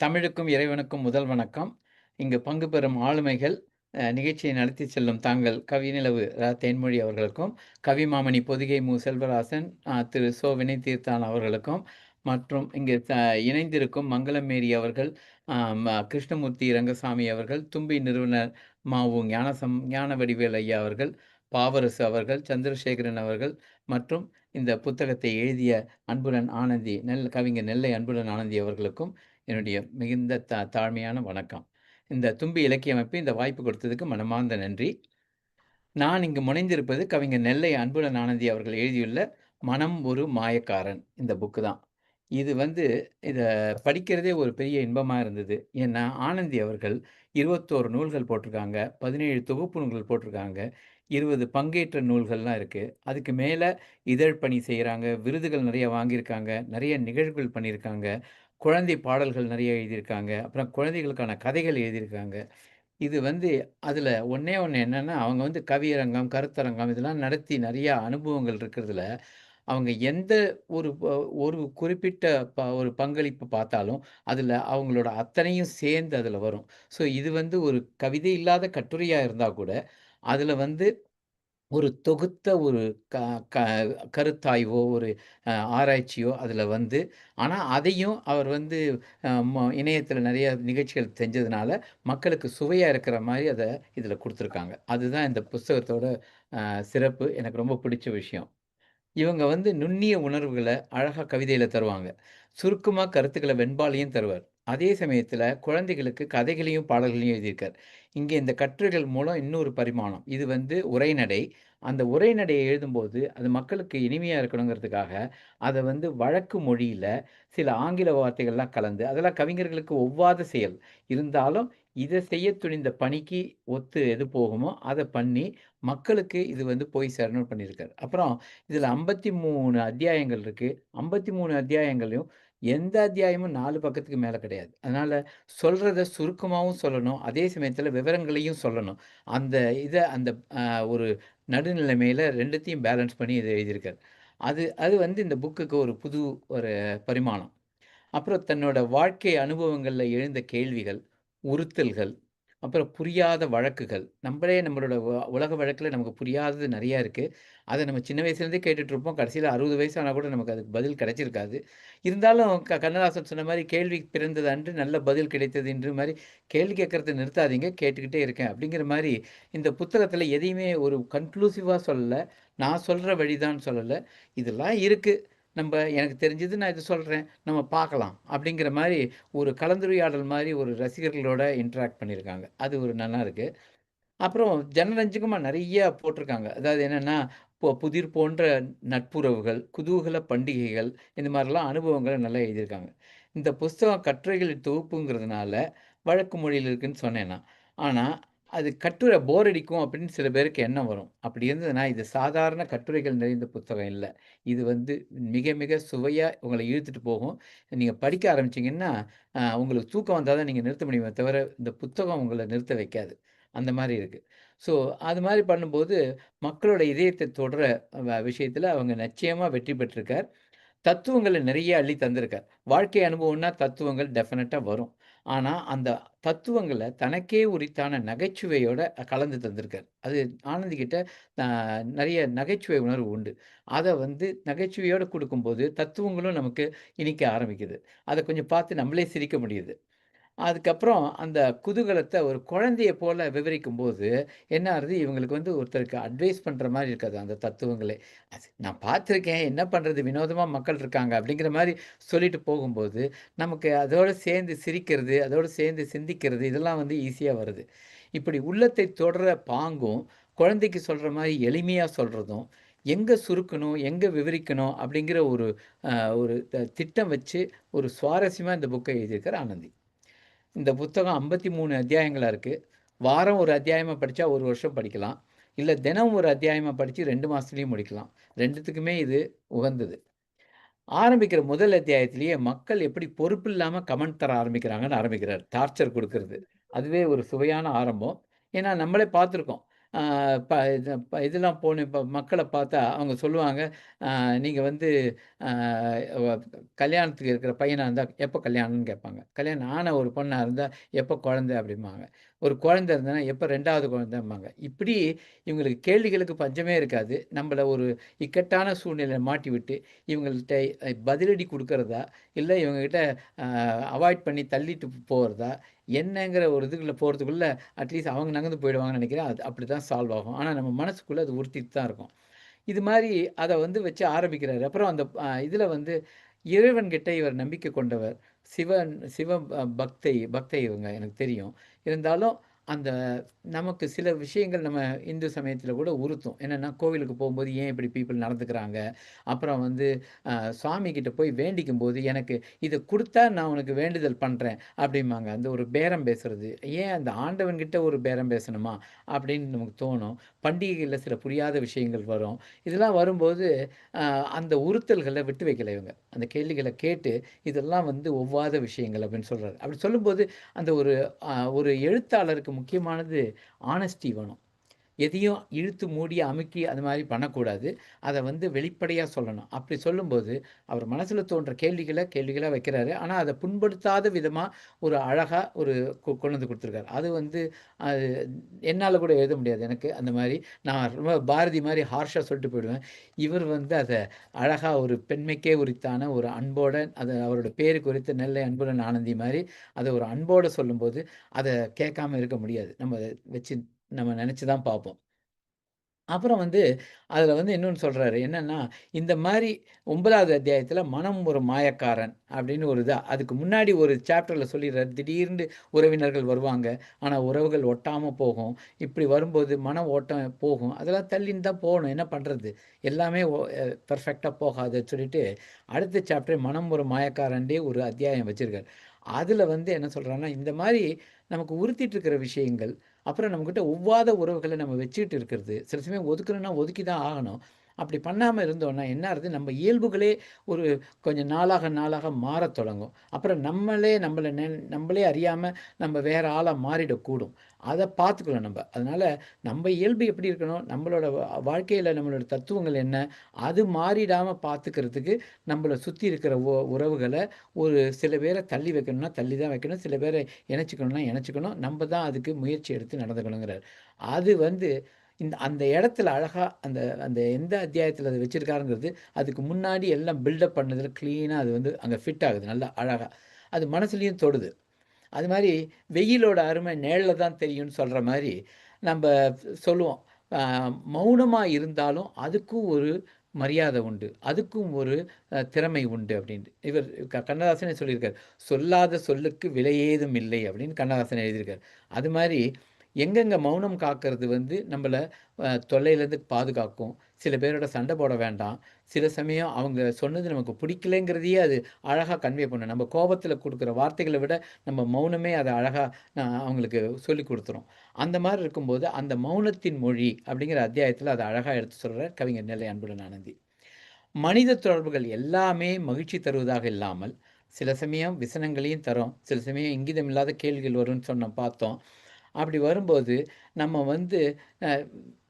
தமிழுக்கும் இறைவனுக்கும் முதல் வணக்கம். இங்கு பங்கு பெறும் ஆளுமைகள், நிகழ்ச்சியை நடத்தி செல்லும் தாங்கள் கவிநிலவு ரா தேன்மொழி அவர்களுக்கும், கவிமாமணி பொதிகை மு. செல்வராசன், திரு சோ. வினய்தீர்த்தான் அவர்களுக்கும், மற்றும் இங்கு த இணைந்திருக்கும் மங்களம் மேரி அவர்கள், கிருஷ்ணமூர்த்தி ரங்கசாமி அவர்கள், தும்பி நிறுவனர் மாவு ஞானசம் ஞானசம் ஞானவடிவேல் ஐயா அவர்கள், பாவரசு அவர்கள், சந்திரசேகரன் அவர்கள் மற்றும் இந்த புத்தகத்தை எழுதிய அன்புடன் ஆனந்தி நெல் கவிஞர் நெல்லை அன்புடன் ஆனந்தி அவர்களுக்கும் என்னுடைய மிகுந்த தா தாழ்மையான வணக்கம். இந்த தும்பி இலக்கிய அமைப்பு இந்த வாய்ப்பு கொடுத்ததுக்கு மனமார்ந்த நன்றி. நான் இங்கு முனைந்திருப்பது கவிஞர் நெல்லை அன்புடன் ஆனந்தி அவர்கள் எழுதியுள்ள மனம் ஒரு மாயக்காரன் இந்த புக்கு தான். இது வந்து இதை படிக்கிறதே ஒரு பெரிய இன்பமாக இருந்தது. ஏன்னா, ஆனந்தி அவர்கள் 21 நூல்கள் போட்டிருக்காங்க. 17 தொகுப்பு நூல்கள் போட்டிருக்காங்க. 20 பங்கேற்ற நூல்கள்லாம் இருக்குது அதுக்கு மேலே இதழ் பணி செய்கிறாங்க விருதுகள் நிறைய வாங்கியிருக்காங்க. நிறைய நிகழ்வுகள் பண்ணியிருக்காங்க. குழந்தை பாடல்கள் நிறைய எழுதியிருக்காங்க. அப்புறம் குழந்தைகளுக்கான கதைகள் எழுதியிருக்காங்க. இது வந்து அதில் ஒன்றே ஒன்று என்னன்னா, அவங்க வந்து கவியரங்கம், கருத்தரங்கம் இதெல்லாம் நடத்தி நிறையா அனுபவங்கள் இருக்கிறதுல, அவங்க எந்த ஒரு ஒரு குறிப்பிட்ட ப ஒரு பங்களிப்பு பார்த்தாலும், அதில் அவங்களோட அத்தனையும் சேர்ந்து அதில் வரும். ஸோ இது வந்து ஒரு கவிதை இல்லாத கட்டுரையாக இருந்தால் கூட, அதில் வந்து ஒரு தொகுத்த ஒரு க க கருத்தாய்வோ, ஒரு ஆராய்ச்சியோ அதில் வந்து ஆனால் அதையும் அவர் வந்து இணையத்தில் ம நிகழ்ச்சிகள் செஞ்சதுனால, மக்களுக்கு சுவையாக இருக்கிற மாதிரி அதை இதில் கொடுத்துருக்காங்க அதுதான் இந்த புஸ்தகத்தோட சிறப்பு. எனக்கு ரொம்ப பிடிச்ச விஷயம். இவங்க வந்து நுண்ணிய உணர்வுகளை அழகாக கவிதையில் தருவாங்க. சுருக்கமாக கருத்துக்களை வெண்பாலையும் தருவார். அதே சமயத்தில் குழந்தைகளுக்கு கதைகளையும், பாடல்களையும் எழுதியிருக்கார். இங்கே இந்த கட்டுரைகள் மூலம் இன்னொரு பரிமாணம். இது வந்து உரைநடை. அந்த உரைநடையை எழுதும்போது, அது மக்களுக்கு இனிமையாக இருக்கணுங்கிறதுக்காக, அதை வந்து வழக்கு மொழியில் சில ஆங்கில வார்த்தைகள்லாம் கலந்து, அதெல்லாம் கவிஞர்களுக்கு ஒவ்வாத செயல். இருந்தாலும், இதை செய்ய துணிந்த பணிக்கு ஒத்து எது போகுமோ, அதை பண்ணி மக்களுக்கு இது வந்து போய் சேரணும் பண்ணியிருக்காரு. அப்புறம் இதில் ஐம்பத்தி மூணு அத்தியாயங்கள் இருக்குது ஐம்பத்தி மூணு அத்தியாயங்களையும் எந்த அத்தியாயமும் நாலு பக்கத்துக்கு மேலே கிடையாது. அதனால் சொல்கிறத சுருக்கமாகவும் சொல்லணும். அதே சமயத்தில் விவரங்களையும் சொல்லணும். அந்த இதை அந்த ஒரு நடுநிலைமையில் ரெண்டுத்தையும் பேலன்ஸ் பண்ணி இதை எழுதியிருக்கார் அது அது வந்து இந்த புக்குக்கு ஒரு புது ஒரு பரிமாணம். அப்புறம் தன்னோட வாழ்க்கை அனுபவங்களில் எழுந்த கேள்விகள், உறுத்தல்கள், அப்புறம் புரியாத வழக்குகள். நம்மளே நம்மளோட உலக வழக்கில் நமக்கு புரியாதது நிறையா இருக்குது அதை நம்ம சின்ன வயசுலேருந்தே கேட்டுட்ருப்போம் கடைசியில் அறுபது வயசு ஆனால் கூட நமக்கு அதுக்கு பதில் கிடைச்சிருக்காது. இருந்தாலும் க கண்ணதாசன் சொன்ன மாதிரி "கேள்வி பிறந்தது அன்று நல்ல பதில் கிடைத்தது என்று மாதிரி கேள்வி கேட்குறத நிறுத்தாதீங்க, கேட்டுக்கிட்டே இருக்கேன். அப்படிங்கிற மாதிரி இந்த புத்தகத்தில் எதையுமே ஒரு கன்க்ளூசிவாக சொல்லலை நான் சொல்கிற வழிதான் சொல்லலை இதெல்லாம் இருக்குது நம்ம எனக்கு தெரிஞ்சது நான் இதை சொல்கிறேன் நம்ம பார்க்கலாம். அப்படிங்கிற மாதிரி ஒரு கலந்துரையாடல் மாதிரி ஒரு ரசிகர்களோட இன்ட்ராக்ட் பண்ணியிருக்காங்க. அது ஒரு நல்லா இருக்குது அப்புறம் ஜனரஞ்சகமாக நிறைய போட்டிருக்காங்க. அதாவது என்னென்னா இப்போ புதிர் போன்ற நட்புறவுகள், குதூகல பண்டிகைகள் இந்த மாதிரிலாம் அனுபவங்களை நல்லா எழுதியிருக்காங்க. இந்த புஸ்தகம் கட்டுரைகளின் தொகுப்புங்கிறதுனால, வழக்கு மொழியில் இருக்குன்னு சொன்னேன்னா ஆனால் அது கட்டுரை போர் அடிக்கும் அப்படின்னு சில பேருக்கு எண்ணம் வரும். அப்படி இருந்ததுன்னா, இது சாதாரண கட்டுரைகள் நிறைந்த புத்தகம் இல்லை இது வந்து மிக மிக சுவையாக உங்களை இழுத்துட்டு போகும். நீங்கள் படிக்க ஆரம்பிச்சீங்கன்னா, உங்களுக்கு தூக்கம் வந்தால் தான் நீங்கள் நிறுத்த முடியுமே தவிர, இந்த புத்தகம் உங்களை நிறுத்த வைக்காது. அந்த மாதிரி இருக்குது ஸோ, அது மாதிரி பண்ணும்போது, மக்களோட இதயத்தை தொடர வ அவங்க நிச்சயமாக வெற்றி பெற்றிருக்கார். தத்துவங்களை நிறைய அள்ளி தந்திருக்கார். வாழ்க்கை அனுபவம்னா தத்துவங்கள் டெஃபினட்டாக வரும். ஆனால் அந்த தத்துவங்களை தனக்கே உரித்தான நகைச்சுவையோட கலந்து தந்திருக்கார். அது ஆனந்திக்கிட்ட நிறைய நகைச்சுவை உணர்வு உண்டு. அதை வந்து நகைச்சுவையோடு கொடுக்கும்போது தத்துவங்களும் நமக்கு இனிக்க ஆரம்பிக்குது. அதை கொஞ்சம் பார்த்து நம்மளே சிரிக்க முடியுது. அதுக்கப்புறம் அந்த குதூகலத்தை ஒரு குழந்தைய போல விவரிக்கும்போது, என்ன ஆகுது, இவங்களுக்கு வந்து ஒருத்தருக்கு அட்வைஸ் பண்ணுற மாதிரி இருக்காது அந்த தத்துவங்களே. அது நான் பார்த்துருக்கேன், என்ன பண்ணுறது வினோதமாக மக்கள் இருக்காங்க அப்படிங்கிற மாதிரி சொல்லிட்டு போகும்போது, நமக்கு அதோடு சேர்ந்து சிரிக்கிறது, அதோடு சேர்ந்து சிந்திக்கிறது இதெல்லாம் வந்து ஈஸியாக வருது. இப்படி உள்ளத்தை தொடர பாங்கும், குழந்தைக்கு சொல்கிற மாதிரி எளிமையாக சொல்கிறதும் எங்கே சுருக்கணும், எங்கே விவரிக்கணும் அப்படிங்கிற ஒரு ஒரு த திட்டம் வச்சு, ஒரு சுவாரஸ்யமாக இந்த புக்கை எழுதியிருக்கார் ஆனந்தி. இந்த புத்தகம் ஐம்பத்தி மூணு அத்தியாயங்களாக இருக்குது வாரம் ஒரு அத்தியாயமாக படித்தா ஒரு வருஷம் படிக்கலாம். இல்லை தினம் ஒரு அத்தியாயமாக படித்து ரெண்டு மாதத்துலேயும் முடிக்கலாம். ரெண்டுத்துக்குமே இது உகந்தது. ஆரம்பிக்கிற முதல் அத்தியாயத்திலேயே மக்கள் எப்படி பொறுப்பு இல்லாமல் கமெண்ட் தர ஆரம்பிக்கிறாங்கன்னு ஆரம்பிக்கிறார். டார்ச்சர் கொடுக்கறது அதுவே ஒரு சுவையான ஆரம்பம். ஏன்னா நம்மளே பார்த்துருக்கோம். ப இது இதெல்லாம் போன இப்போ மக்களை பார்த்தா அவங்க சொல்லுவாங்க, நீங்கள் வந்து கல்யாணத்துக்கு இருக்கிற பையனாக இருந்தால் எப்போ கல்யாணம்னு கேட்பாங்க. கல்யாணம் ஆன ஒரு பொண்ணாக இருந்தால் எப்போ குழந்தை அப்படிம்பாங்க. ஒரு குழந்தை இருந்ததுனா எப்ப 2வது குழந்தைம்பாங்க. இப்படி இவங்களுக்கு கேள்விகளுக்கு பஞ்சமே இருக்காது. நம்மளை ஒரு இக்கட்டான சூழ்நிலை மாட்டி விட்டு இவங்கள்ட்ட பதிலடி கொடுக்கறதா இல்லை இவங்ககிட்ட அவாய்ட் பண்ணி தள்ளிட்டு போகிறதா என்னங்கிற ஒரு இதுக்குள்ளே போகிறதுக்குள்ளே அட்லீஸ்ட் அவங்க நகர்ந்து போயிடுவாங்கன்னு நினைக்கிறேன் அது அப்படி தான் சால்வ் ஆகும். ஆனால் நம்ம மனசுக்குள்ளே அது உறுத்திட்டு தான் இருக்கும். இது மாதிரி அதை வந்து வச்சு ஆரம்பிக்கிறார் அப்புறம் அந்த இதில் வந்து இறைவன்கிட்ட இவர் நம்பிக்கை கொண்டவர். சிவன் சிவ பக்தை பக்தை இவங்க எனக்கு தெரியும். இருந்தாலும் அந்த நமக்கு சில விஷயங்கள் நம்ம இந்து சமயத்தில் கூட உறுத்தும். என்னென்னா கோவிலுக்கு போகும்போது ஏன் இப்படி பீப்புள் நடந்துக்கிறாங்க? அப்புறம் வந்து சுவாமி கிட்ட போய் வேண்டிக்கும்போது, எனக்கு இதை கொடுத்தா நான் உனக்கு வேண்டுதல் பண்ணுறேன் அப்படிம்பாங்க. அந்த ஒரு பேரம் பேசுறது. ஏன் அந்த ஆண்டவன்கிட்ட ஒரு பேரம் பேசணுமா? அப்படின்னு நமக்கு தோணும். பண்டிகைகளில் சில புரியாத விஷயங்கள் வரும். இதெல்லாம் வரும்போது அந்த உறுத்தல்களை விட்டு வைக்கல இவங்க. அந்த கேள்விகளை கேட்டு, இதெல்லாம் வந்து ஒவ்வாத விஷயங்கள் அப்படின்னு சொல்கிறாரு அப்படி சொல்லும்போது, அந்த ஒரு ஒரு எழுத்தாளருக்கு முக்கியமானது ஆனஸ்டி வேணும். எதையும் இழுத்து மூடி, அமுக்கி அது மாதிரி பண்ணக்கூடாது. அதை வந்து வெளிப்படையாக சொல்லணும். அப்படி சொல்லும்போது, அவர் மனசில் தோன்ற கேள்விகளை கேள்விகளாக வைக்கிறாரு. ஆனால் அதை புண்படுத்தாத விதமாக ஒரு அழகாக ஒரு கொ கொண்டு வந்து கொடுத்துருக்காரு அது வந்து அது என்னால் கூட எழுத முடியாது. எனக்கு அந்த மாதிரி நான் ரொம்ப பாரதி மாதிரி ஹார்ஷாக சொல்லிட்டு போயிடுவேன். இவர் வந்து அதை அழகாக ஒரு பெண்மைக்கே உரித்தான ஒரு அன்போட, அதை அவரோட பேரு குறித்து நெல்லை அன்புடன் ஆனந்தி மாதிரி அதை ஒரு அன்போடு சொல்லும்போது, அதை கேட்காம இருக்க முடியாது. நம்ம அதை வச்சு நம்ம நினச்சி தான் பார்ப்போம். அப்புறம் வந்து அதில் வந்து இன்னொன்று சொல்கிறாரு என்னென்னா இந்த மாதிரி ஒன்பதாவது அத்தியாயத்தில் "மனம் ஒரு மாயக்காரன்" அப்படின்னு ஒரு இதாக அதுக்கு முன்னாடி ஒரு சாப்டரில் சொல்லிடுறாரு திடீர்னு உறவினர்கள் வருவாங்க. ஆனால் உறவுகள் ஒட்டாமல் போகும். இப்படி வரும்போது மன ஓட்டம் போகும். அதெல்லாம் தள்ளின்னு தான் போகணும் என்ன பண்ணுறது எல்லாமே பர்ஃபெக்டாக போகாதுன்னு சொல்லிட்டு, அடுத்த சாப்டர் "மனம் ஒரு மாயக்காரன்டே" ஒரு அத்தியாயம் வச்சிருக்காரு. அதில் வந்து என்ன சொல்கிறாங்கன்னா இந்த மாதிரி நமக்கு உறுத்திட்டு இருக்கிற விஷயங்கள், அப்புறம் நம்மக்கிட்ட ஒவ்வாத உறவுகளை நம்ம வச்சுக்கிட்டு இருக்கிறது. சில சமயம் ஒதுக்கணும்னா ஒதுக்கி தான் ஆகணும். அப்படி பண்ணாமல் இருந்தோம்னா என்ன ஆகுது, நம்ம இயல்புகளே ஒரு கொஞ்சம் நாளாக நாளாக மாறத் தொடங்கும். அப்புறம் நம்மளே நம்மளை நெ நம்மளே அறியாமல் நம்ம வேற ஆளாக மாறிடக்கூடும். அதை பார்த்துக்கணும் நம்ம. அதனால் நம்ம இயல்பு எப்படி இருக்கணும், நம்மளோட வாழ்க்கையில் நம்மளோட தத்துவங்கள் என்ன, அது மாறிடாமல் பார்த்துக்கிறதுக்கு நம்மளை சுற்றி இருக்கிற உ உறவுகளை ஒரு சில பேரை தள்ளி வைக்கணும்னா தள்ளி தான் வைக்கணும். சில பேரை இணைச்சிக்கணும்னா இணைச்சிக்கணும். நம்ம தான் அதுக்கு முயற்சி எடுத்து நடந்துக்கணுங்கிறார். அது வந்து இந்த அந்த இடத்துல அழகாக அந்த அந்த எந்த அத்தியாயத்தில் அதை வச்சுருக்காருங்கிறது அதுக்கு முன்னாடி எல்லாம் பில்டப் பண்ணதில் க்ளீனாக அது வந்து அங்கே ஃபிட் ஆகுது. நல்லா அழகாக அது மனசுலேயும் தொடுது. அது மாதிரி வெயிலோட அருமை நேழில் தான் தெரியும்னு சொல்கிற மாதிரி நம்ம சொல்லுவோம். மௌனமாக இருந்தாலும் அதுக்கும் ஒரு மரியாதை உண்டு. அதுக்கும் ஒரு திறமை உண்டு அப்படின்ட்டு இவர் க கண்ணதாசனே சொல்லியிருக்கார் "சொல்லாத சொல்லுக்கு விலையேதும் இல்லை" அப்படின்னு கண்ணதாசன் எழுதியிருக்கார் அது மாதிரி எங்கெங்கே மௌனம் காக்கிறது வந்து நம்மளை தொல்லையிலேருந்து பாதுகாக்கும். சில பேரோட சண்டை போட வேண்டாம். சில சமயம் அவங்க சொன்னது நமக்கு பிடிக்கலங்கிறதையே அது அழகாக கன்வே பண்ணும். நம்ம கோபத்தில் கொடுக்குற வார்த்தைகளை விட, நம்ம மௌனமே அதை அழகாக அவங்களுக்கு சொல்லிக் கொடுத்துரும் அந்த மாதிரி இருக்கும்போது, அந்த மௌனத்தின் மொழி அப்படிங்கிற அத்தியாயத்தில் அதை அழகாக எடுத்து சொல்கிறார் கவிஞர் நெல்லை அன்புடன் ஆனந்தி. மனித தொடர்புகள் எல்லாமே மகிழ்ச்சி தருவதாக இல்லாமல், சில சமயம் விசனங்களையும் தரும். சில சமயம் இங்கிதம் இல்லாத கேள்விகள் வரும்னு சொன்னோம் பார்த்தோம். அப்படி வரும்போது, நம்ம வந்து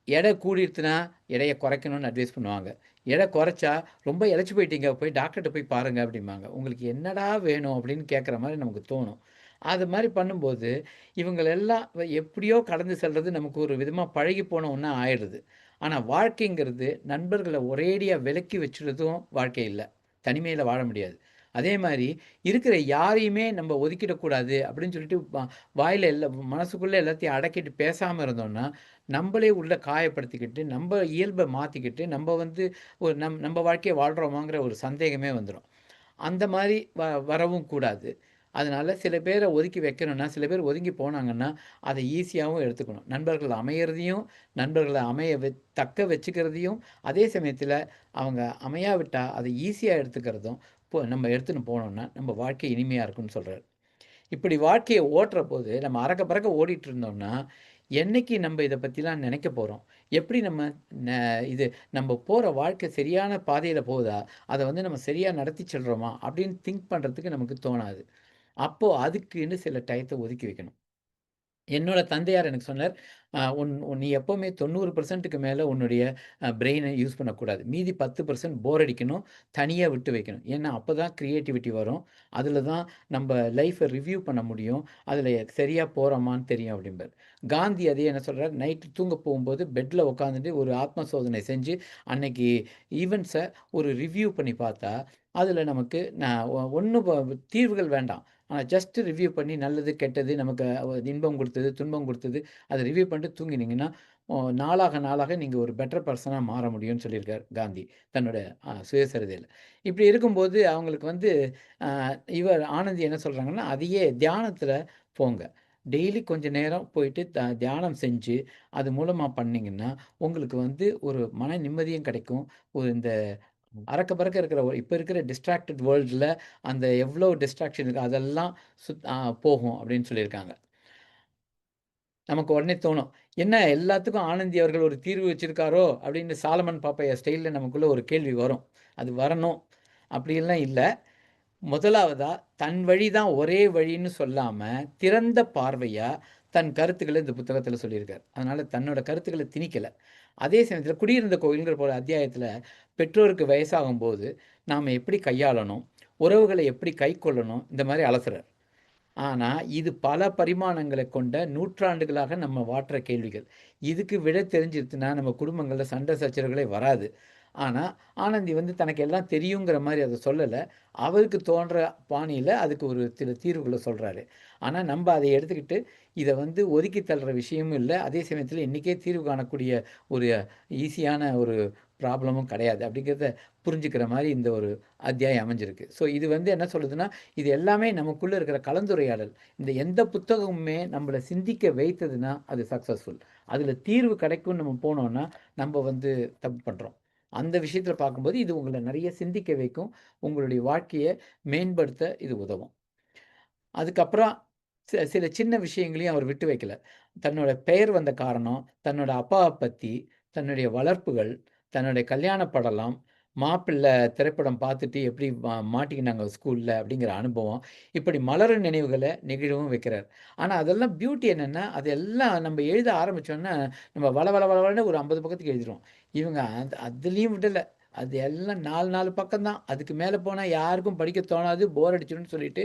எடை கூடிருச்சுனா, எடையை குறைக்கணும்னு அட்வைஸ் பண்ணுவாங்க. எடை குறைச்சா, "ரொம்ப இழைச்சி போயிட்டீங்க. போய் டாக்டர்கிட்ட போய் பாருங்கள் அப்படிம்பாங்க. "உங்களுக்கு என்னடா வேணும்?" அப்படின்னு கேட்குற மாதிரி நமக்கு தோணும். அது மாதிரி பண்ணும்போது, இவங்களெல்லாம் வ எப்படியோ கடந்து செல்வது நமக்கு ஒரு விதமாக பழகி போன ஒன்றா ஆயிடுது. ஆனால் வாழ்க்கைங்கிறது நண்பர்களை ஒரேடியாக விலக்கி வச்சுறதும் வாழ்க்கை இல்லை தனிமையில் வாழ முடியாது. அதே மாதிரி இருக்கிற யாரையுமே நம்ம ஒதுக்கிடக்கூடாது அப்படின்னு சொல்லிட்டு வாயில் எல்லா மனசுக்குள்ளே எல்லாத்தையும் அடக்கிட்டு பேசாமல் இருந்தோம்னா, நம்மளே உள்ள காயப்படுத்திக்கிட்டு, நம்ம இயல்பை மாற்றிக்கிட்டு நம்ம வந்து ஒரு நம் நம்ம வாழ்க்கையை வாழ்கிறோமாங்கிற ஒரு சந்தேகமே வந்துடும் அந்த மாதிரி வ வரவும் கூடாது. அதனால் சில பேரை ஒதுக்கி வைக்கணும்னா, சில பேர் ஒதுங்கி போனாங்கன்னா, அதை ஈஸியாகவும் எடுத்துக்கணும். நண்பர்கள் அமையிறதையும் நண்பர்களை அமைய வ தக்க வச்சுக்கிறதையும், அதே சமயத்தில் அவங்க அமையாவிட்டால் அதை ஈஸியாக எடுத்துக்கிறதும், போ நம்ம எடுத்துன்னு போனோம்னா, நம்ம வாழ்க்கை இனிமையாக இருக்கும்னு சொல்கிறார் இப்படி வாழ்க்கையை ஓட்டுற போது நம்ம அறக்க பறக்க ஓடிட்டு இருந்தோம்னா, என்னைக்கு நம்ம இதை பற்றிலாம் நினைக்க போகிறோம் எப்படி நம்ம ந இது நம்ம போகிற வாழ்க்கை சரியான பாதையில் போகுதா? அதை வந்து நம்ம சரியாக நடத்தி செல்கிறோமா அப்படின்னு திங்க் பண்ணுறதுக்கு நமக்கு தோணாது. அப்போது அதுக்குன்னு சில டயத்தை ஒதுக்கி வைக்கணும். என்னோட தந்தையார் எனக்கு சொன்னார், உன் உன் நீ எப்போவுமே தொண்ணூறு பர்சன்ட்டுக்கு மேலே உன்னுடைய பிரெயினை யூஸ் பண்ணக்கூடாது. மீதி 10% போர் அடிக்கணும். தனியாக விட்டு வைக்கணும். ஏன்னா, அப்போ தான் க்ரியேட்டிவிட்டி வரும். அதில் தான் நம்ம லைஃப்பை ரிவ்யூ பண்ண முடியும். அதில் சரியாக போகிறோமான்னு தெரியும்" அப்படிம்பாரு. காந்தி அதே என்ன சொல்கிறார் நைட்டு தூங்க போகும்போது பெட்டில் உட்காந்துட்டு ஒரு ஆத்ம சோதனை செஞ்சு, அன்னைக்கு ஈவெண்ட்ஸை ஒரு ரிவ்யூ பண்ணி பார்த்தா, அதில் நமக்கு நான் ஒன்றும் தீர்வுகள் வேண்டாம். ஆனால் ஜஸ்ட் ரிவ்யூ பண்ணி நல்லது, கெட்டது, நமக்கு இன்பம் கொடுத்தது துன்பம் கொடுத்தது அதை ரிவ்யூ பண்ணிட்டு தூங்கினீங்கன்னா, நாளாக நாளாக நீங்கள் ஒரு பெட்டர் பர்சனாக மாற முடியும்னு சொல்லியிருக்கார் காந்தி. தன்னோட சுயசரிதையில் இப்படி இருக்கும்போது அவங்களுக்கு வந்து இவர் ஆனந்தி என்ன சொல்கிறாங்கன்னா அதையே தியானத்தில் போங்க. டெய்லி கொஞ்சம் நேரம் போயிட்டு த தியானம் செஞ்சு, அது மூலமாக பண்ணீங்கன்னா, உங்களுக்கு வந்து ஒரு மன நிம்மதியும் கிடைக்கும். ஒரு இந்த அறக்க பறக்க இருக்கிற இப்போ இருக்கிற டிஸ்ட்ராக்டட் வேர்ல்டில் அந்த எவ்வளோ டிஸ்ட்ராக்ஷன் இருக்கு அதெல்லாம் சுத் போகும் அப்படின்னு சொல்லியிருக்காங்க. நமக்கு உடனே தோணும். என்ன எல்லாத்துக்கும் ஆனந்தி அவர்கள் ஒரு தீர்வு வச்சிருக்காரோ! அப்படின்னு சாலமன் பாப்பைய ஸ்டைலில் நமக்குள்ள ஒரு கேள்வி வரும். அது வரணும். அப்படிலாம் இல்லை முதலாவதா தன் வழி தான் ஒரே வழின்னு சொல்லாம, திறந்த பார்வையாக தன் கருத்துக்களை இந்த புத்தகத்தில் சொல்லியிருக்கார். அதனால தன்னோட கருத்துக்களை திணிக்கல. அதே சமயத்தில் குடியிருந்த கோயில்ங்கிற போல அத்தியாயத்தில் பெற்றோருக்கு வயசாகும்போது, நாம் எப்படி கையாளணும்? உறவுகளை எப்படி கைக்கொள்ளணும்? இந்த மாதிரி அலசுறார். ஆனால் இது பல பரிமாணங்களை கொண்ட நூற்றாண்டுகளாக நம்ம வாட்டுற கேள்விகள். இதுக்கு விட தெரிஞ்சிருச்சுன்னா, நம்ம குடும்பங்களில் சண்டை சச்சரவுகளே வராது. ஆனால் ஆனந்தி வந்து தனக்கு எல்லாம் தெரியுங்கிற மாதிரி அதை சொல்லலை அவருக்கு தோன்ற பாணியில் அதுக்கு ஒரு சில தீர்வுகளை சொல்கிறாரு ஆனால் நம்ம அதை எடுத்துக்கிட்டு, இதை வந்து ஒதுக்கி தள்ளுற விஷயமும் இல்லை அதே சமயத்தில் இன்னைக்கே தீர்வு காணக்கூடிய ஒரு ஈஸியான ஒரு ப்ராப்ளமும் கிடையாது. அப்படிங்கிறத புரிஞ்சுக்கிற மாதிரி இந்த ஒரு அத்தியாயம் அமைஞ்சிருக்கு. ஸோ இது வந்து என்ன சொல்லுதுன்னா, இது எல்லாமே நமக்குள்ளே இருக்கிற கலந்துரையாடல். இந்த எந்த புத்தகமுமே நம்மளை சிந்திக்க வைத்ததுன்னா, அது சக்சஸ்ஃபுல். அதில் தீர்வு கிடைக்கும்னு நம்ம போனோம்னா, நம்ம வந்து தப்பு பண்ணுறோம் அந்த விஷயத்தில் பார்க்கும்போது, இது உங்களை நிறைய சிந்திக்க வைக்கும். உங்களுடைய வாழ்க்கையை மேம்படுத்த இது உதவும். அதுக்கப்புறம் சில சில சின்ன விஷயங்களையும் அவர் விட்டு வைக்கல. தன்னோட பெயர் வந்த காரணம், தன்னோட அப்பாவை பற்றி தன்னுடைய வளர்ப்புகள், தன்னுடைய கல்யாண படலம், மாப்பிள்ளை திரைப்படம் பார்த்துட்டு எப்படி மா மாட்டிக்கினாங்க ஸ்கூலில் அப்படிங்கிற அனுபவம், இப்படி மலரும் நினைவுகளை நெகிழவும் வைக்கிறார். ஆனால் அதெல்லாம் பியூட்டி என்னென்னா அதெல்லாம் நம்ம எழுத ஆரம்பித்தோன்னா நம்ம வள வள வளன்னு ஒரு 50 பக்கத்துக்கு எழுதிடுவோம் இவங்க அந்த அதுலேயும் விடலை அது எல்லாம் 4, 4 பக்கம் தான். அதுக்கு மேலே போனால் யாருக்கும் படிக்க தோணாது, போர் அடிச்சிடும்னு சொல்லிட்டு,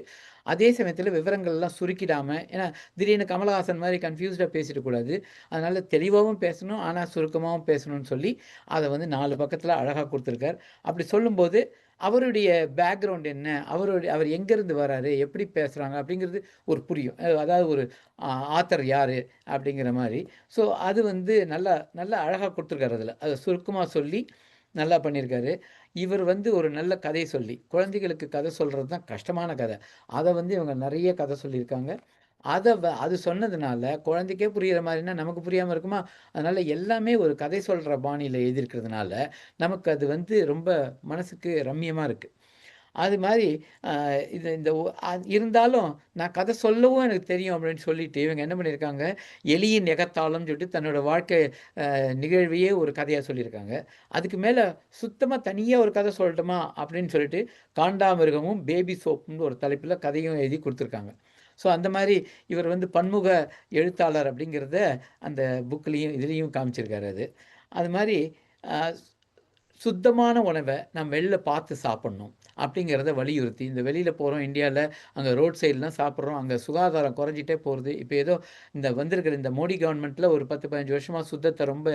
அதே சமயத்தில் விவரங்கள்லாம் சுருக்கிடாமல் ஏன்னா திடீர்னு கமலஹாசன் மாதிரி கன்ஃபியூஸ்டாக பேசிடக்கூடாது அதனால் தெளிவாகவும் பேசணும், ஆனால் சுருக்கமாகவும் பேசணும்னு சொல்லி, அதை வந்து நாலு பக்கத்தில் அழகாக கொடுத்துருக்கார் அப்படி சொல்லும்போது, அவருடைய பேக்ரவுண்ட் என்ன? அவருடைய அவர் எங்கேருந்து வராரு? எப்படி பேசுகிறாங்க அப்படிங்கிறது ஒரு புரியும். அதாவது ஒரு ஆத்தர் யார் அப்படிங்கிற மாதிரி ஸோ அது வந்து நல்லா நல்லா அழகாக கொடுத்துருக்காரு அதில் அதை சுருக்கமாக சொல்லி நல்லா பண்ணியிருக்காரு. இவர் வந்து ஒரு நல்ல கதை சொல்லி, குழந்தைகளுக்கு கதை சொல்கிறது தான் கஷ்டமான கதை. அதை வந்து இவங்க நிறைய கதை சொல்லியிருக்காங்க. அதை வ அது சொன்னதுனால குழந்தைக்கே புரிகிற மாதிரின்னா நமக்கு புரியாமல் இருக்குமா? அதனால் எல்லாமே ஒரு கதை சொல்கிற பாணியில் எழுதியிருக்கிறதுனால, நமக்கு அது வந்து ரொம்ப மனசுக்கு ரம்மியமாக இருக்குது அது மாதிரி இது இந்த இருந்தாலும் நான் கதை சொல்லவும் எனக்கு தெரியும் அப்படின்னு சொல்லிட்டு, இவங்க என்ன பண்ணியிருக்காங்க, எலியின் எகத்தாளம்னு சொல்லிட்டு தன்னோட வாழ்க்கை நிகழ்வையே ஒரு கதையாக சொல்லியிருக்காங்க. அதுக்கு மேலே சுத்தமாக தனியாக ஒரு கதை சொல்லட்டுமா? அப்படின்னு சொல்லிட்டு, காண்டாமிருகமும் பேபி சோப்புன்னு ஒரு தலைப்பில் கதையும் எழுதி கொடுத்துருக்காங்க ஸோ அந்த மாதிரி இவர் வந்து பன்முக எழுத்தாளர் அப்படிங்கிறத அந்த புக்லேயும் இதுலேயும் காமிச்சிருக்காரு அது. அது மாதிரி சுத்தமான உணவை நம்ம வெளில பார்த்து சாப்பிட்ணும் அப்படிங்கிறத வலியுறுத்தி, இந்த வெளியில் போகிறோம் இந்தியாவில் அங்கே ரோட் சைட்லாம் சாப்பிட்றோம் அங்கே சுகாதாரம் குறைஞ்சிட்டே போகிறது இப்போ ஏதோ இந்த வந்திருக்கிற இந்த மோடி கவர்மெண்ட்டில் ஒரு பத்து பதினஞ்சு வருஷமாக சுத்தத்தை ரொம்ப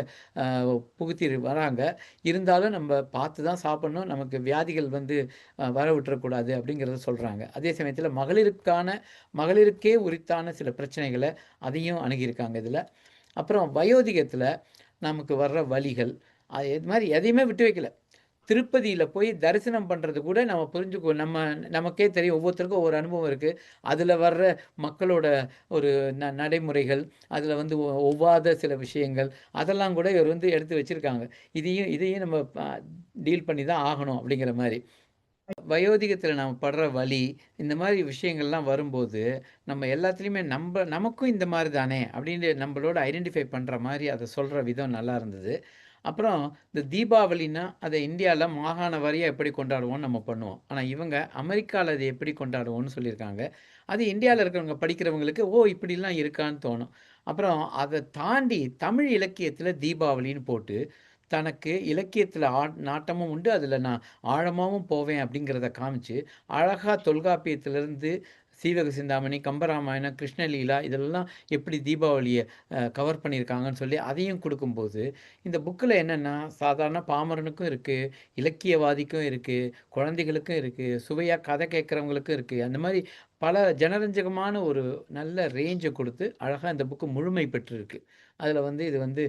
புகுத்தி வராங்க. இருந்தாலும் நம்ம பார்த்து தான் சாப்பிட்ணும். நமக்கு வியாதிகள் வந்து வர விட்டுறக்கூடாது அப்படிங்கிறத சொல்கிறாங்க அதே சமயத்தில் மகளிருக்கான மகளிருக்கே உரித்தான சில பிரச்சனைகளை அதையும் அணுகியிருக்காங்க இதில். அப்புறம் வயோதிகத்தில் நமக்கு வர்ற வலிகள், அது இது மாதிரி எதையுமே விட்டு வைக்கல. திருப்பதியில் போய் தரிசனம் பண்ணுறது கூட நம்ம புரிஞ்சுக்கோ நம்ம நமக்கே தெரியும். ஒவ்வொருத்தருக்கும் ஒவ்வொரு அனுபவம் இருக்குது அதில் வர்ற மக்களோட ஒரு ந நடைமுறைகள், அதில் வந்து ஒ ஒவ்வாத சில விஷயங்கள், அதெல்லாம் கூட இவர் வந்து எடுத்து வச்சுருக்காங்க இதையும் இதையும் நம்ம டீல் பண்ணி தான் ஆகணும் அப்படிங்கிற மாதிரி வயோதிகத்தில் நம்ம படுற வலி, இந்த மாதிரி விஷயங்கள்லாம் வரும்போது, நம்ம எல்லாத்துலேயுமே நம்ம நமக்கும் இந்த மாதிரி தானே அப்படின்னு நம்மளோட ஐடென்டிஃபை பண்ணுற மாதிரி அதை சொல்கிற விதம் நல்லா இருந்தது. அப்புறம் இந்த தீபாவளின்னா, அதை இந்தியாவில் மாகாண வாரியாக எப்படி கொண்டாடுவோம்னு நம்ம பண்ணுவோம். ஆனால் இவங்க அமெரிக்காவில் அதை எப்படி கொண்டாடுவோம்னு சொல்லியிருக்காங்க. அது இந்தியாவில் இருக்கிறவங்க படிக்கிறவங்களுக்கு, ஓ! இப்படிலாம் இருக்கான்னு தோணும். அப்புறம் அதை தாண்டி தமிழ் இலக்கியத்தில் தீபாவளின்னு போட்டு, தனக்கு இலக்கியத்தில் ஆ நாட்டமும் உண்டு. அதில் நான் ஆழமாகவும் போவேன் அப்படிங்கிறத காமிச்சு, அழகாக தொல்காப்பியத்திலிருந்து சீவக சிந்தாமணி, கம்பராமாயணம், கிருஷ்ணலீலா இதெல்லாம் எப்படி தீபாவளியை கவர் பண்ணியிருக்காங்கன்னு சொல்லி அதையும் கொடுக்கும்போது இந்த புக்கில் என்னென்னா சாதாரண பாமரனுக்கும் இருக்குது இலக்கியவாதிக்கும் இருக்குது குழந்தைகளுக்கும் இருக்குது சுவையாக கதை கேட்குறவங்களுக்கும் இருக்குது அந்த மாதிரி பல ஜனரஞ்சகமான ஒரு நல்ல ரேஞ்சை கொடுத்து அழகாக இந்த புக்கு முழுமை பெற்றிருக்கு. அதில் வந்து இது வந்து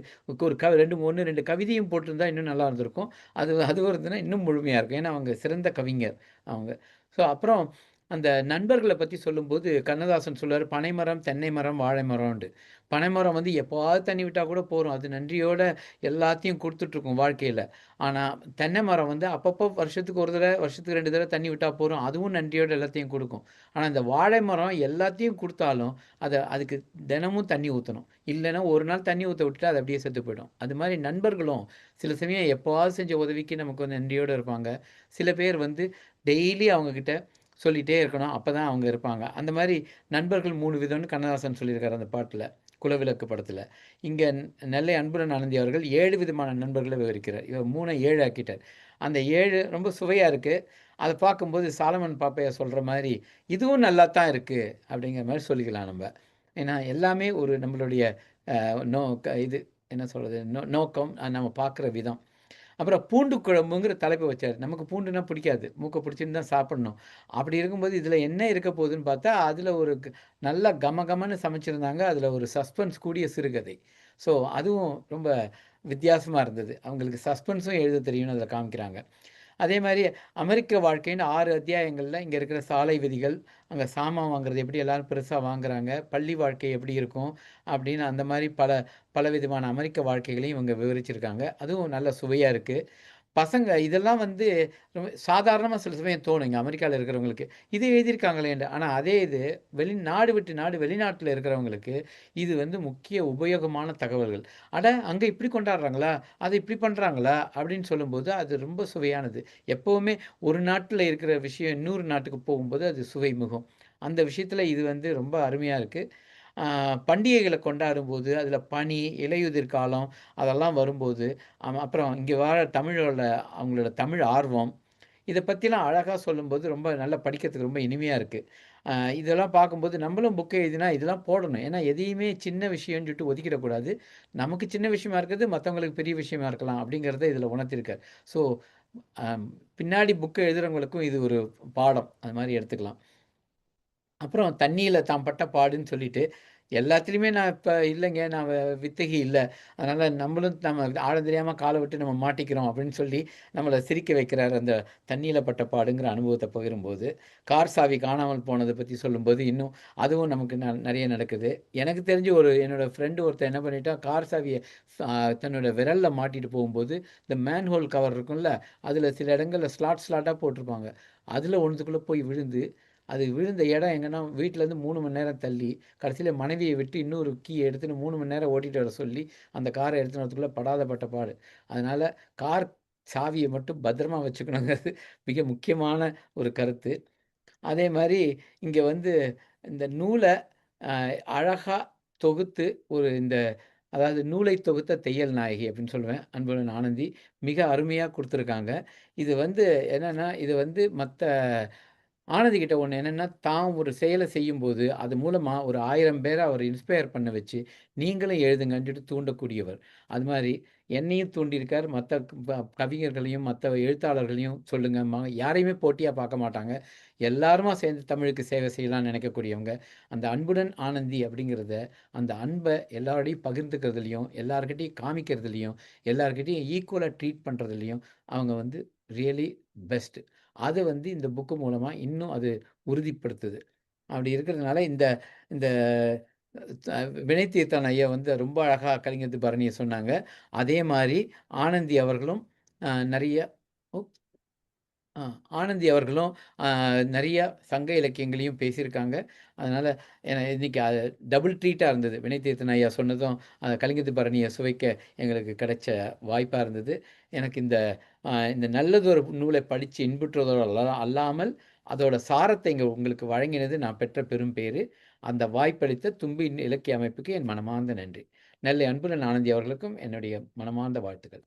ஒரு க 2 1, 2 கவிதையும் போட்டிருந்தா இன்னும் நல்லா இருந்திருக்கும். அது அதுவும் இருந்ததுன்னா இன்னும் முழுமையாக இருக்கும். ஏன்னா அவங்க சிறந்த கவிஞர் அவங்க. ஸோ அப்புறம் அந்த நண்பர்களை பற்றி சொல்லும்போது கண்ணதாசன் சொல்லுவார் "பனைமரம், தென்னை மரம், வாழை மரம்ண்டு பனைமரம் வந்து எப்பவாவது தண்ணி விட்டால் கூட போகிறோம் அது நன்றியோட எல்லாத்தையும் கொடுத்துட்ருக்கும் வாழ்க்கையில். ஆனால் தென்னை மரம் வந்து அப்பப்போ வருஷத்துக்கு ஒரு தடவை வருஷத்துக்கு ரெண்டு தடவை தண்ணி விட்டால் போகிறோம் அதுவும் நன்றியோட எல்லாத்தையும் கொடுக்கும். ஆனால் இந்த வாழை மரம் எல்லாத்தையும் கொடுத்தாலும் அதை அதுக்கு தினமும் தண்ணி ஊற்றணும் இல்லைன்னா ஒரு நாள் தண்ணி ஊற்ற விட்டுட்டா அது அப்படியே செத்து போயிடும். அது மாதிரி நண்பர்களும் சில சமயம் எப்போவாவது செஞ்ச உதவிக்கு நமக்கு வந்து நன்றியோடு இருப்பாங்க. சில பேர் வந்து டெய்லி அவங்கக்கிட்ட சொல்லிகிட்டே இருக்கணும் அப்போ தான் அவங்க இருப்பாங்க. அந்த மாதிரி நண்பர்கள் மூணு விதம்னு கண்ணதாசன் சொல்லியிருக்காரு அந்த பாட்டில் குலவிளக்கு படத்தில் இங்கே நெல்லை அன்புடன் ஆனந்தி அவர்கள் ஏழு விதமான நண்பர்களை விவரிக்கிறார். இவர் 3 7 ஆக்கிட்டார். அந்த ஏழு ரொம்ப சுவையாக இருக்குது அதை பார்க்கும்போது சாலமன் பாப்பையா சொல்கிற மாதிரி இதுவும் நல்லா தான் இருக்குது அப்படிங்கிற மாதிரி சொல்லிக்கலாம் நம்ம ஏன்னா எல்லாமே ஒரு நம்மளுடைய நோ க இது என்ன சொல்கிறது நோ நோக்கம், நம்ம பார்க்குற விதம். அப்புறம் பூண்டு குழம்புங்கிற தலைப்பு வச்சார் நமக்கு பூண்டுனா பிடிக்காது. மூக்க பிடிச்சின்னு தான் சாப்பிடணும். அப்படி இருக்கும்போது இதில் என்ன இருக்க போகுதுன்னு பார்த்தா, அதில் ஒரு நல்ல நல்லா கமகமன்னு சமைச்சிருந்தாங்க. அதில் ஒரு சஸ்பென்ஸ் கூடிய சிறுகதை. ஸோ அதுவும் ரொம்ப வித்தியாசமாக இருந்தது. அவங்களுக்கு சஸ்பென்ஸும் எழுத தெரியும்னு அதில் காமிக்கிறாங்க. அதே மாதிரி அமெரிக்க வாழ்க்கைன்னு ஆறு அத்தியாயங்களில் இங்கே இருக்கிற சாலை விதிகள், அங்கே சாமான் வாங்குறது எப்படி எல்லாரும் பெருசாக வாங்குறாங்க, பள்ளி வாழ்க்கை எப்படி இருக்கும்? அப்படின்னு அந்த மாதிரி பல பலவிதமான அமெரிக்க வாழ்க்கைகளையும் இவங்க விவரிச்சிருக்காங்க. அதுவும் நல்ல சுவையாக இருக்குது பசங்க இதெல்லாம் வந்து ரொம்ப சாதாரணமாக சில சமயம் தோணும் அமெரிக்காவில் இருக்கிறவங்களுக்கு. இது எழுதியிருக்காங்களேன்ட்டு. ஆனால் அதே இது வெளி நாடு விட்டு நாடு வெளிநாட்டில் இருக்கிறவங்களுக்கு, இது வந்து முக்கிய உபயோகமான தகவல்கள். அட! அங்கே இப்படி கொண்டாடுறாங்களா? அதை இப்படி பண்ணுறாங்களா அப்படின்னு சொல்லும்போது அது ரொம்ப சுவையானது. எப்போவுமே ஒரு நாட்டில் இருக்கிற விஷயம் இன்னொரு நாட்டுக்கு போகும்போது அது சுவை மிகும். அந்த விஷயத்தில் இது வந்து ரொம்ப அருமையாக இருக்குது பண்டிகைகளை கொண்டாடும் கொண்டாடும்போது, அதில் பனி, இலையுதிர் காலம் அதெல்லாம் வரும்போது, அப்புறம் இங்கே வர தமிழோட அவங்களோட தமிழ் ஆர்வம், இதை பற்றிலாம் அழகாக சொல்லும்போது ரொம்ப நல்லா படிக்கிறதுக்கு ரொம்ப இனிமையாக இருக்குது இதெல்லாம் பார்க்கும்போது நம்மளும் புக்கு எழுதினா இதெல்லாம் போடணும். ஏன்னா எதையுமே சின்ன விஷயம்னு சொல்லிட்டு ஒதுக்கிடக்கூடாது. நமக்கு சின்ன விஷயமா இருக்கிறது மற்றவங்களுக்கு பெரிய விஷயமா இருக்கலாம் அப்படிங்கிறத இதில் உணர்த்திருக்கார் ஸோ பின்னாடி புக்கு எழுதுகிறவங்களுக்கும் இது ஒரு பாடம். அது மாதிரி எடுத்துக்கலாம். அப்புறம் தண்ணியில் தான் பட்ட பாடுன்னு சொல்லிட்டு, எல்லாத்துலேயுமே நான் இப்போ இல்லைங்க. நான் வ வித்தகி இல்லை அதனால் நம்மளும் நம்ம ஆழம் தெரியாமல் காலை விட்டு நம்ம மாட்டிக்கிறோம் அப்படின்னு சொல்லி, நம்மளை சிரிக்க வைக்கிறார் அந்த தண்ணியில் பட்ட பாடுங்கிற அனுபவத்தை பகிரும்போது. கார் சாவி காணாமல் போனதை பற்றி சொல்லும்போது, இன்னும் அதுவும் நமக்கு ந நிறைய நடக்குது. எனக்கு தெரிஞ்சு ஒரு என்னோடய ஃப்ரெண்டு ஒருத்தன் என்ன பண்ணிட்டான், கார் சாவியை தன்னோட விரலில் மாட்டிட்டு போகும்போது, இந்த மேன்ஹோல் கவர் இருக்கும்ல, அதில் சில இடங்களில் ஸ்லாட் ஸ்லாட்டாக போட்டிருப்பாங்க. அதில் ஒண்ணுத்துக்குள்ள போய் விழுந்து, அது விழுந்த இடம் எங்கன்னா வீட்டிலேருந்து மூணு மணி நேரம் தள்ளி, கடைசியில் மனைவியை விட்டு இன்னொரு கீ எடுத்துன்னு மூணு மணி நேரம் ஓட்டிகிட்டு வர சொல்லி, அந்த காரை எடுத்துன்னு வரதுக்குள்ள படாத பட்ட பாடு. அதனால் கார் சாவியை மட்டும் பத்திரமா வச்சுக்கணுங்கிறது மிக முக்கியமான ஒரு கருத்து. அதே மாதிரி இங்கே வந்து இந்த நூலை அழகாக தொகுத்து ஒரு இந்த அதாவது நூலை தொகுத்த தையல் நாயகி அப்படின்னு சொல்லுவேன். அன்புடன் ஆனந்தி. மிக அருமையாக கொடுத்துருக்காங்க இது வந்து என்னென்னா இது வந்து மற்ற ஆனந்திக்கிட்ட கிட்ட ஒண்ணு என்னன்னா, தான் ஒரு செயலை செய்யும்போது, அது மூலமாக ஒரு ஆயிரம் பேரை அவர் இன்ஸ்பயர் பண்ண வச்சு, நீங்களும் எழுதுங்கன்னு சொல்லிட்டு தூண்டக்கூடியவர். அது மாதிரி என்னையும் தூண்டியிருக்கார். மற்ற ப கவிஞர்களையும், மற்ற எழுத்தாளர்களையும் சொல்லுங்க யாரையுமே போட்டியாக பார்க்க மாட்டாங்க. எல்லாருமா சேர்ந்து தமிழுக்கு சேவை செய்யலாம்னு நினைக்கக்கூடியவங்க. அந்த அன்புடன் ஆனந்தி அப்படிங்கிறத, அந்த அன்பை எல்லாரோடையும் பகிர்ந்துக்கிறதுலையும் எல்லாருக்கிட்டையும் காமிக்கிறதுலையும் எல்லாருக்கிட்டையும் ஈக்குவலாக ட்ரீட் பண்ணுறதுலையும் அவங்க வந்து ரியலி பெஸ்ட். அதை வந்து இந்த புக்கு மூலமாக இன்னும் அது உறுதிப்படுத்துது. அப்படி இருக்கிறதுனால இந்த இந்த த வினைத்தீர்த்தான் ஐயா வந்து ரொம்ப அழகாக கலைஞர் பரணியை சொன்னாங்க. அதே மாதிரி ஆனந்தி அவர்களும் நிறைய ஆனந்தி அவர்களும் நிறைய சங்க இலக்கியங்களையும் பேசியிருக்காங்க. அதனால் இன்னைக்கு அது டபுள் ட்ரீட்டாக இருந்தது. வினைத்தீர்த்தன் ஐயா சொன்னதும், அந்த கலிங்கத்து பரணியை சுவைக்க எங்களுக்கு கிடைச்ச வாய்ப்பாக இருந்தது. எனக்கு இந்த இந்த நல்லதொரு நூலை படித்து இன்புற்றதோடு அல்ல அல்லாமல், அதோட சாரத்தை இங்கே உங்களுக்கு வழங்கினது நான் பெற்ற பெரும் பேர் அந்த வாய்ப்பளித்த தும்பி இலக்கிய அமைப்புக்கு என் மனமார்ந்த நன்றி. நெல்லை அன்புடன் ஆனந்தி அவர்களுக்கும் என்னுடைய மனமார்ந்த வாழ்த்துக்கள்.